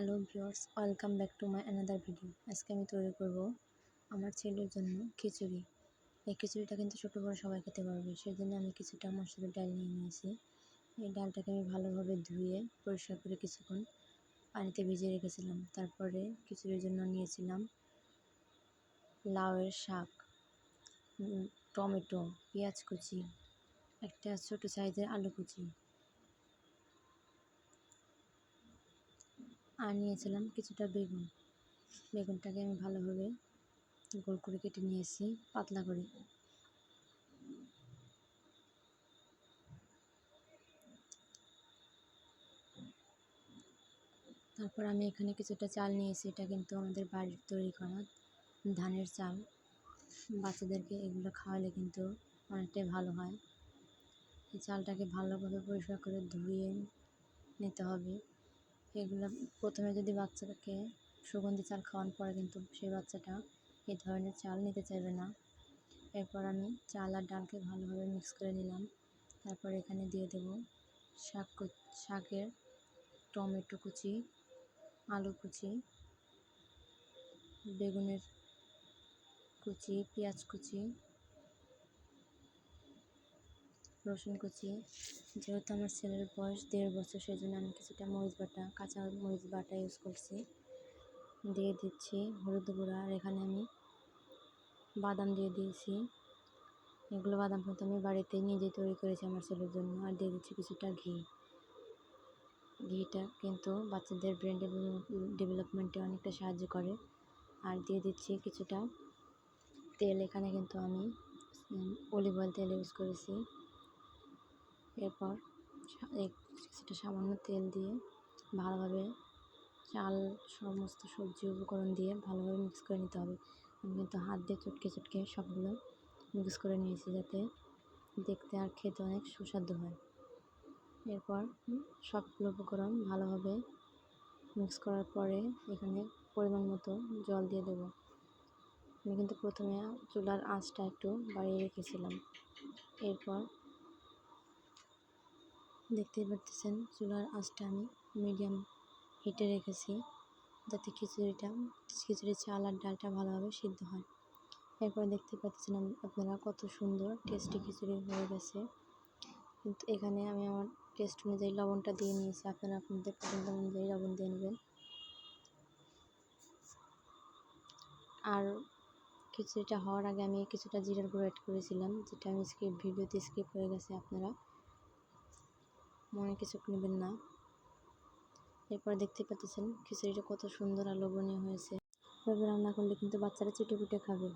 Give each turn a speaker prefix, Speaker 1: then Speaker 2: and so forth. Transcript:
Speaker 1: Hello viewers welcome back to my another video আজকে আমি তৈরি করব আমার ছেলের জন্য খিচুড়ি। এই খিচুড়িটা কিন্তু ছোটো বড়ো সবাই খেতে পারবে। সেই জন্য আমি কিছুটা মসুরের ডাল নিয়ে নিয়েছি। এই ডালটাকে আমি ভালোভাবে ধুয়ে পরিষ্কার করে কিছুক্ষণ পানিতে ভিজিয়ে রেখেছিলাম। তারপরে খিচুড়ির জন্য নিয়েছিলাম লাউয়ের শাক টমেটো, পেঁয়াজ কুচি, একটা ছোটো সাইজের আলু কুচি। আর নিয়েছিলাম কিছুটা বেগুন। বেগুনটাকে আমি ভালোভাবে গোল করে কেটে নিয়েছি, পাতলা করে। তারপর আমি এখানে কিছুটা চাল নিয়েছি, এটা কিন্তু আমাদের বাড়ির তৈরি করা ধানের চাল। বাচ্চাদেরকে এগুলো খাওয়ালে কিন্তু অনেকটাই ভালো হয়। এই চালটাকে ভালোভাবে পরিষ্কার করে ধুয়ে নিতে হবে। এগুলো প্রথমে যদি বাচ্চাকে সুগন্ধি চাল খাওয়ানোর পরে কিন্তু সেই বাচ্চাটা এই ধরনের চাল নিতে চাইবে না। এরপর আমি চাল আর ডালকে ভালোভাবে মিক্স করে নিলাম। তারপর এখানে দিয়ে দেব শাক শাকের টমেটো কুচি, আলু কুচি, বেগুনের কুচি, পেঁয়াজ কুচি রসুন কুচি যেহেতু আমার ছেলের বয়স দেড় বছর সেই জন্য আমি কিছুটা মরিচ বাটা, কাঁচা মরিচ বাটা ইউজ করছি। দিয়ে দিচ্ছি হলুদ গুঁড়া আর এখানে আমি বাদাম দিয়ে দিয়েছি। এগুলো বাদাম কিন্তু আমি বাড়িতে নিজে তৈরি করেছি আমার ছেলের জন্য, আর দিয়ে দিচ্ছি কিছুটা ঘি। ঘিটা কিন্তু বাচ্চাদের ব্রেন ডেভেলপমেন্টে অনেকটা সাহায্য করে। আর দিয়ে দিচ্ছি কিছুটা তেল, এখানে কিন্তু আমি অলিভ অয়েল তেল ইউজ করেছি। এরপর কিছুটা সামান্য তেল দিয়ে ভালোভাবে চাল সমস্ত সবজি উপকরণ দিয়ে ভালোভাবে মিক্স করে নিতে হবে। আমি কিন্তু হাত দিয়ে চটকে চটকে সবগুলো মিক্স করে নিয়েছি যাতে দেখতে আর খেতে অনেক সুস্বাদু হয়। এরপর সবগুলো উপকরণ ভালোভাবে মিক্স করার পরে এখানে পরিমাণ মতো জল দিয়ে দেবো। আমি কিন্তু প্রথমে চুলার আঁচটা একটু বাড়িয়ে রেখেছিলাম। এরপর দেখতেই পারতেছেন, চুলার আঁচটা আমি মিডিয়াম হিটে রেখেছি, যাতে খিচুড়িটা, খিচুড়ির চাল আর ডালটা ভালোভাবে সিদ্ধ হয়। এরপর দেখতে পাচ্ছেন আপনারা কত সুন্দর টেস্টি খিচুড়ি হয়ে গেছে। কিন্তু এখানে আমি আমার টেস্ট অনুযায়ী লবণটা দিয়ে নিয়েছি। আপনারা আপনাদের পছন্দ অনুযায়ী লবণ দিয়ে নেবেন। আর খিচুড়িটা হওয়ার আগে আমি কিছুটা জিরার গুঁড়ো অ্যাড করেছিলাম, যেটা আমি স্কিপ ভিডিওতে স্কিপ হয়ে গেছে আপনারা। মনে কিছু নেবেন না। এরপর দেখতে পাচ্ছেন খিচুড়িটা কত সুন্দর আর লোভনীয় হয়েছে। এভাবে রান্না করলে কিন্তু বাচ্চারা চেটে পুটে খাবে।